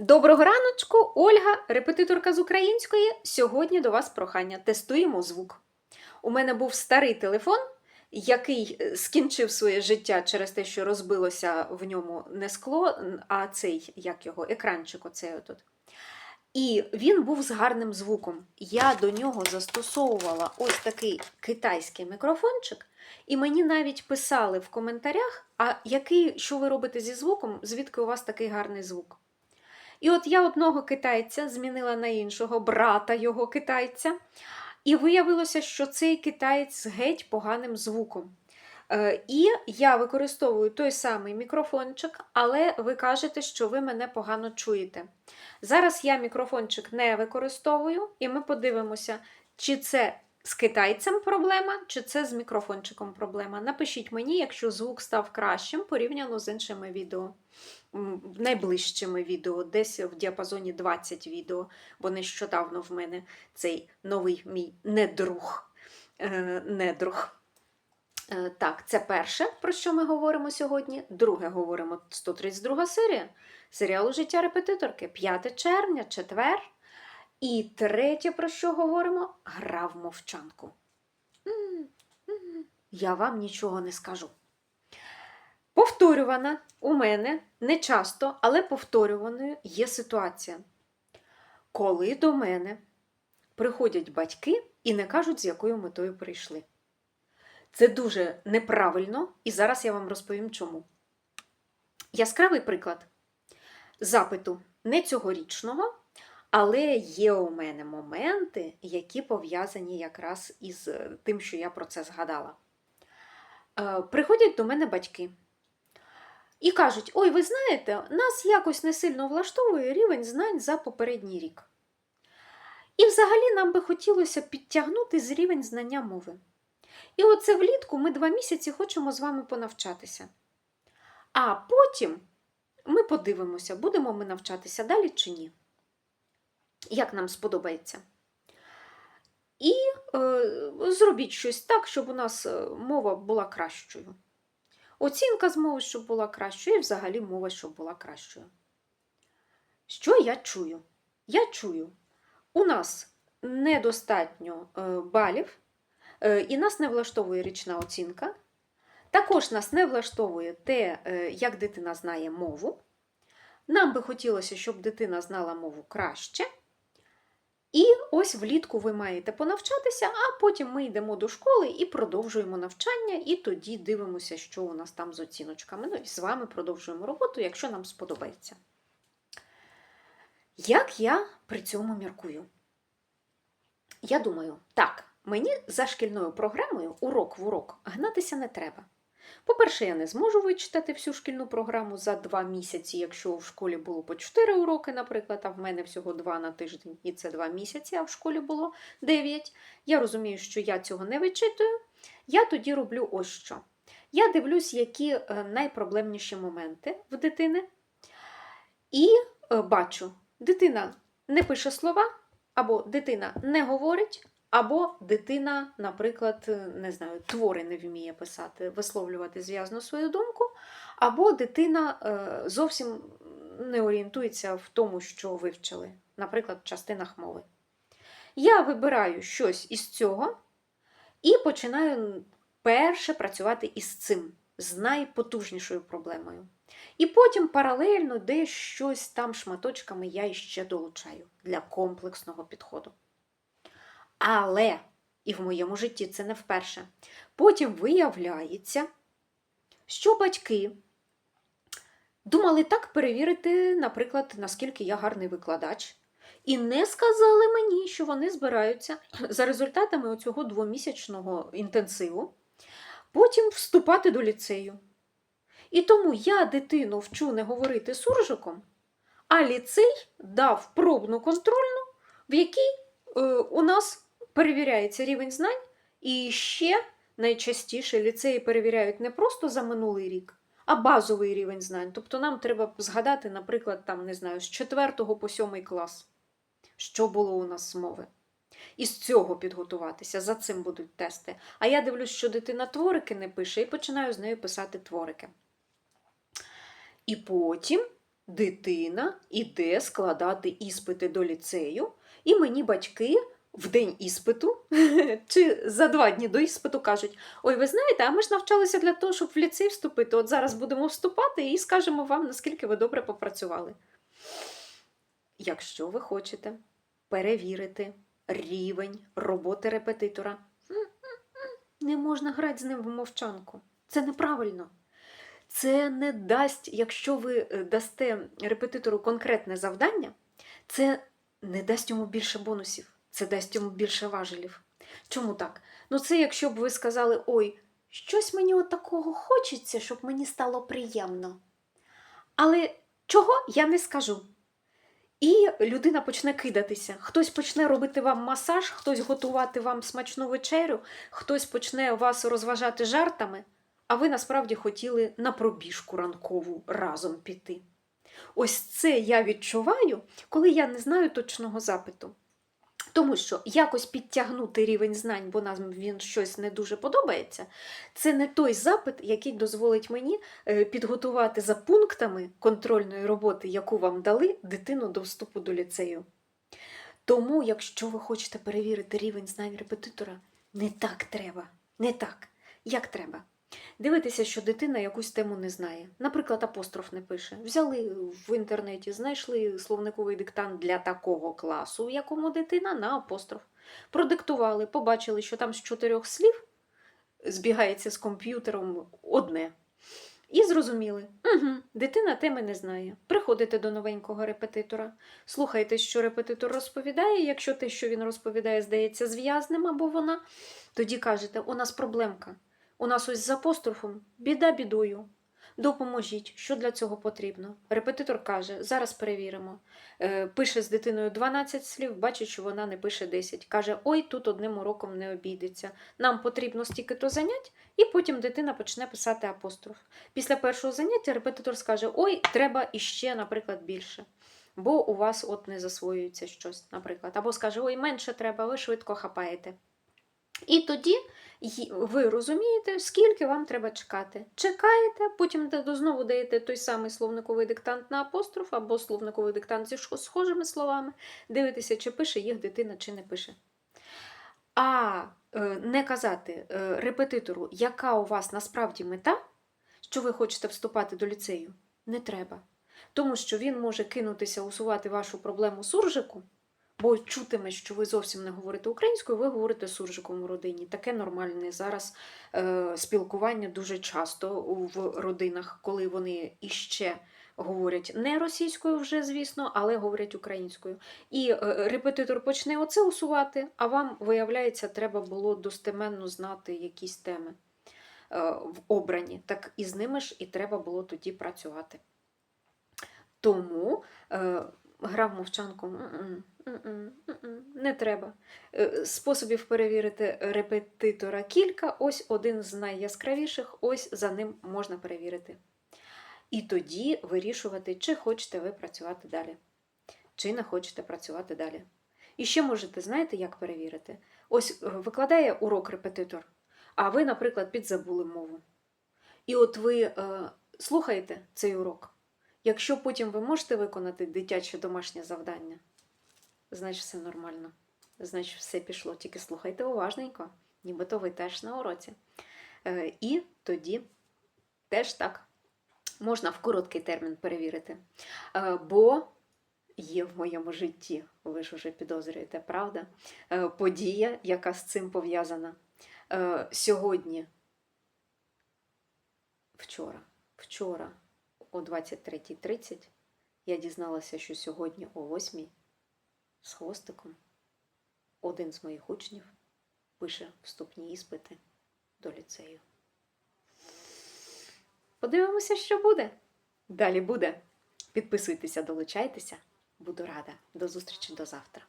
Доброго раночку, Ольга, репетиторка з української. Сьогодні до вас прохання. Тестуємо звук. У мене був старий телефон, який е, скінчив своє життя через те, що розбилося в ньому не скло, а цей, як його, екранчик, оцей отут. І він був з гарним звуком. Я до нього застосовувала ось такий китайський мікрофончик, і мені навіть писали в коментарях, а який, що ви робите зі звуком, звідки у вас такий гарний звук. І от я одного китайця змінила на іншого, брата його китайця, і виявилося, що цей китаєць з геть поганим звуком. Е, І я використовую той самий мікрофончик, але ви кажете, що ви мене погано чуєте. Зараз я мікрофончик не використовую, і ми подивимося, чи це з китайцем проблема, чи це з мікрофончиком проблема. Напишіть мені, якщо звук став кращим порівняно з іншими відео, найближчими відео, десь в діапазоні 20 відео, бо нещодавно в мене цей новий мій недруг. Е, недруг. Е, Так, це перше, про що ми говоримо сьогодні. Друге, говоримо 132 серія серіалу Життя репетиторки, 5 червня, четвер. І третє, про що говоримо, гра в мовчанку. Я вам нічого не скажу. Повторювана у мене не часто, але повторюваною є ситуація. Коли до мене приходять батьки і не кажуть, з якою метою прийшли. Це дуже неправильно, і зараз я вам розповім чому. Яскравий приклад запиту не цьогорічного, але є у мене моменти, які пов'язані якраз із е, тим, що я про це згадала. Е, Приходять до мене батьки і кажуть: Ой, ви знаєте, нас якось не сильно влаштовує рівень знань за попередній рік. І взагалі нам би хотілося підтягнути з рівень знання мови. І оце влітку ми два місяці хочемо з вами понавчатися. А потім ми подивимося, будемо ми навчатися далі чи ні. Як нам сподобається. І е, зробіть щось так, щоб у нас е, мова була кращою. Оцінка з мови, щоб була кращою, і взагалі мова, щоб була кращою. Що я чую? Я чую, у нас недостатньо е, балів, е, і нас не влаштовує річна оцінка. Також нас не влаштовує те, як дитина знає мову. Нам би хотілося, щоб дитина знала мову краще. І ось влітку ви маєте понавчатися, а потім ми йдемо до школи і продовжуємо навчання, і тоді дивимося, що у нас там з оціночками. Ну і з вами продовжуємо роботу, якщо нам сподобається. Як я при цьому міркую? Я думаю, так, мені за шкільною програмою урок в урок гнатися не треба. По-перше, я не зможу вичитати всю шкільну програму за два місяці, якщо в школі було по 4 уроки, наприклад, а в мене всього 2 на тиждень, і це 2 місяці, а в школі було 9. Я розумію, що я цього не вичитую. Я тоді роблю ось що. Я дивлюсь, які е, найпроблемніші моменти в дитини, і е, бачу, дитина не пише слова, або дитина не говорить, або дитина, наприклад, не знаю, твори не вміє писати, висловлювати зв'язно свою думку, або дитина е, зовсім не орієнтується в тому, що вивчили, наприклад, в частинах мови. Я вибираю щось із цього і починаю перше працювати із цим, з найпотужнішою проблемою. І потім паралельно десь щось там шматочками я іще долучаю для комплексного підходу. Але, і в моєму житті це не вперше, потім виявляється, що батьки думали так перевірити, наприклад, наскільки я гарний викладач, і не сказали мені, що вони збираються за результатами оцього двомісячного інтенсиву потім вступати до ліцею. І тому я дитину вчу не говорити суржиком, а ліцей дав пробну контрольну, в якій е, у нас перевіряється рівень знань, і ще найчастіше ліцеї перевіряють не просто за минулий рік, а базовий рівень знань. Тобто нам треба згадати, наприклад, там, не знаю, з 4 по 7 клас, що було у нас з мови. І з цього підготуватися, за цим будуть тести. А я дивлюсь, що дитина творики не пише, і починаю з нею писати творики. І потім дитина іде складати іспити до ліцею, і мені батьки в день іспиту чи за два дні до іспиту кажуть: Ой, ви знаєте, а ми ж навчалися для того, щоб в ліцей вступити. От зараз будемо вступати і скажемо вам, наскільки ви добре попрацювали. Якщо ви хочете перевірити рівень роботи репетитора, не можна грати з ним в мовчанку. Це неправильно. Це не дасть, якщо ви е, дасте репетитору конкретне завдання, це не дасть йому більше бонусів, це дасть йому більше важелів. Чому так? Ну, це якщо б ви сказали: ой, щось мені от такого хочеться, щоб мені стало приємно. Але чого я не скажу. І людина почне кидатися. Хтось почне робити вам масаж, хтось готувати вам смачну вечерю, хтось почне вас розважати жартами, а ви насправді хотіли на пробіжку ранкову разом піти. Ось це я відчуваю, коли я не знаю точного запиту. Тому що якось підтягнути рівень знань, бо нам він щось не дуже подобається, це не той запит, який дозволить мені е, підготувати за пунктами контрольної роботи, яку вам дали, дитину до вступу до ліцею. Тому, якщо ви хочете перевірити рівень знань репетитора, не так треба. Не так, як треба. Дивитися, що дитина якусь тему не знає. Наприклад, апостроф не пише. Взяли в інтернеті, знайшли словниковий диктант для такого класу, в якому дитина на апостроф. Продиктували, побачили, що там з чотирьох слів збігається з комп'ютером одне. І зрозуміли, угу, дитина теми не знає. Приходите до новенького репетитора, слухайте, що репетитор розповідає. Якщо те, що він розповідає, здається зв'язним або вона, тоді кажете, у нас проблемка. У нас ось з апострофом біда бідою. Допоможіть, що для цього потрібно. Репетитор каже, зараз перевіримо. Е, пише з дитиною 12 слів, бачить, що вона не пише 10. Каже, ой, тут одним уроком не обійдеться. Нам потрібно стільки-то занять, і потім дитина почне писати апостроф. Після першого заняття репетитор скаже, ой, треба іще, наприклад, більше. Бо у вас от не засвоюється щось, наприклад. Або скаже, ой, менше треба, ви швидко хапаєте. І тоді ви розумієте, скільки вам треба чекати. Чекаєте, потім знову даєте той самий словниковий диктант на апостроф або словниковий диктант зі схожими словами, дивитеся, чи пише їх дитина, чи не пише. А е, не казати е, репетитору, яка у вас насправді мета, що ви хочете вступати до ліцею, не треба. Тому що він може кинутися усувати вашу проблему суржику, бо чутиме, що ви зовсім не говорите українською, ви говорите суржиком у родині. Таке нормальне зараз е, спілкування дуже часто в родинах, коли вони іще говорять не російською вже, звісно, але говорять українською. І е, репетитор почне оце усувати, а вам, виявляється, треба було достеменно знати якісь теми е, в обрані. Так і з ними ж і треба було тоді працювати. Тому е, гра в не треба. Е, Способів перевірити репетитора кілька, ось один з найяскравіших, ось за ним можна перевірити. І тоді вирішувати, чи хочете ви працювати далі, чи не хочете працювати далі. І ще можете, знаєте, як перевірити? Ось е, викладає урок репетитор, а ви, наприклад, підзабули мову. І от ви е, слухаєте цей урок. Якщо потім ви можете виконати дитяче домашнє завдання, значить все нормально. Значить, все пішло. Тільки слухайте уважненько, нібито ви теж на уроці. Е, і тоді теж так можна в короткий термін перевірити. Е, бо є в моєму житті, ви ж уже підозрюєте, правда? Е, подія, яка з цим пов'язана. Сьогодні, вчора, вчора о 23.30 я дізналася, що сьогодні о 8 з хвостиком один з моїх учнів пише вступні іспити до ліцею. Подивимося, що буде. Далі буде. Підписуйтеся, долучайтеся. Буду рада. До зустрічі до завтра.